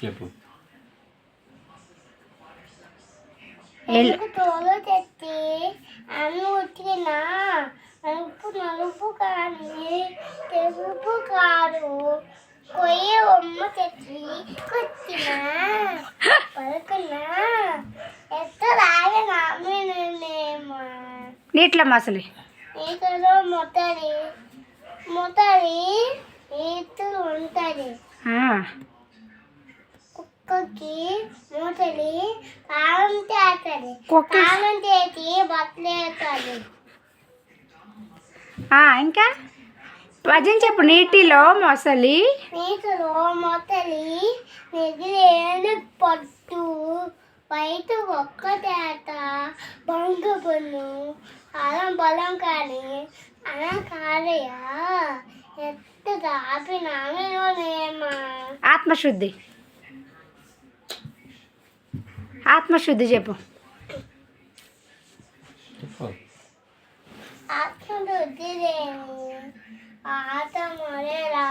చెప్పు. తోలు తెచ్చి అన్ను ఉతికినా నలుపు నలుపు కానీ తెలుపు కాదు. కొయ్య బొమ్మ తెచ్చి కొట్టినా పలుకున్నా ఎత్త రాగా నామేనేమా నీటిలో మసలి ఈతలో మొత్తది మొత్తది ఈతలు ఉంటుంది. కుక్కకి మూతలి కాలం చేస్తుంది. కాలం చేసి బట్టలు వేస్తుంది. ఇంకా? భజన చెప్పు నీటిలో మొసలి. నీటిలో మొత్తలి నిగిలేని పట్టు బయట ఒక్క తేట బంగ పన్ను అలం బలం కానీ అలా కాదయ్యా ఎత్త దాపి నామేమా ఆత్మశుద్ధి. ఆత్మశుద్ధి చెప్పు. చెప్పు. అక్కడ వద్దిదేని ఆట మొరేరా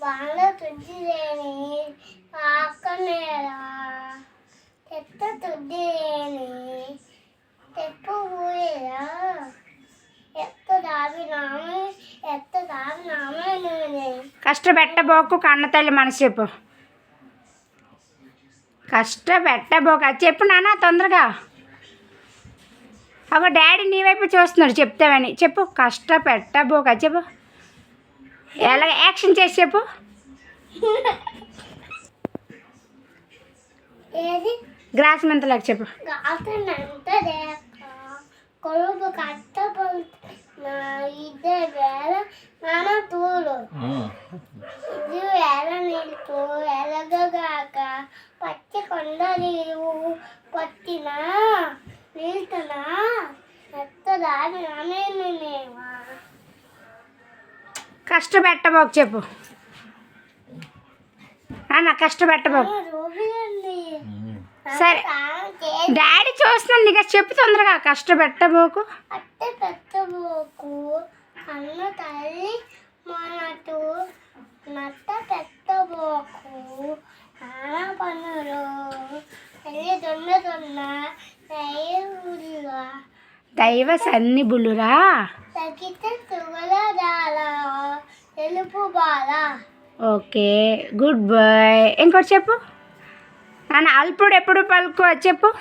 వాళ్ళ తుద్దిదేని ఆకనేరా చెత్త తుద్దిదేని తెప్పు ఊరేరా ఎత్త దావి ఎత్త దావి కష్టపెట్టబోకు కన్నతల్లి మనసు చెప్పు. కష్టపెట్టబోక. చెప్పు నాన్న తొందరగా. అగో డాడీ నీ వైపు చూస్తున్నాడు చెప్తావని. చెప్పు కష్టపెట్టబోక. చెప్పు. ఎలా యాక్షన్ చేసి చెప్పు. ఏది? గ్రాస్ చెప్పు గాతనంత దేక కొడుకు కట్టబడుతున్న ఇద్దరు వేల నాన్న తూలు ఉమ్, ఇది వేల నీళ్ళు ఎలగగాక పచ్చి కొండ నీరు పట్టిన నీళ్తున్నా ఎత్త దాని నానేమా కష్టపెట్టబోకు చెప్పు నాన్న కష్టపెట్టబోకు. సరే. డాడీ చూస్తున్నాడు నీకు చెప్పు తొందరగా కష్టపెట్టబోకు. అట్టే పెట్టబోకు. అన్న తల్లి మనటు నట్ట పెట్టబోకు. నానా పనులు. తల్లి దొన్న దొన్న దైవులుగా దైవ సన్నిబులురా. తగ్గితే తుగల దాల తెలుపు బాల. Okay good bye. ఇంకోటి చెప్పు. నాన్న అల్పుడు ఎప్పుడు పలుకు? చెప్పు.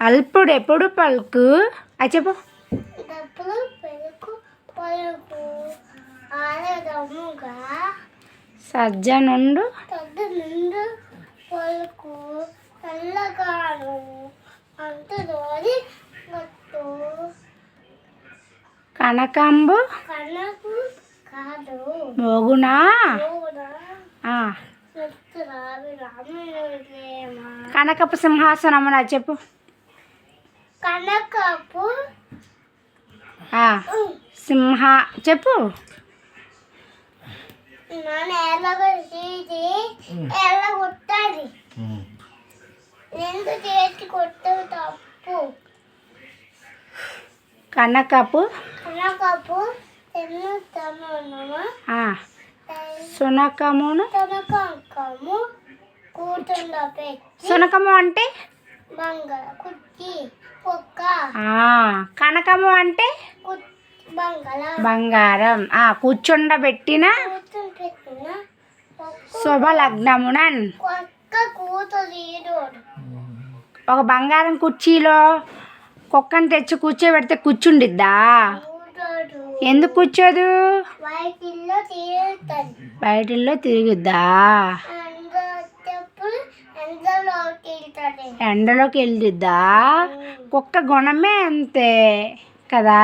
అల్పుడు ఎప్పుడు పలుకు? అది చెప్పు. సజ్జనుండు. పలుకు. తెల్లగాను కనకంబు. కనకు కాదు. మోగునా? కనకపు సింహాసనము అది చెప్పు. కనకపు? ఆ, సింహ చెప్పు. కనకపు. కనకపు సునకమును పెట్టి సునకము అంటే? బంగాళ కుర్చీ కుక్క ఆ, కనకము అంటే? బంగారం. ఆ కూర్చుండబెట్టిన శుభలగ్నమునన్ ఒక బంగారం కుర్చీలో కుక్కని తెచ్చి కూర్చోబెడితే కూర్చుండిద్దా? ఎందుకు కూర్చోదు బయటిల్లో తిరుగుద్దా? ఎండలోకి వెళ్ళిద్దా కుక్క గుణమే అంతే కదా?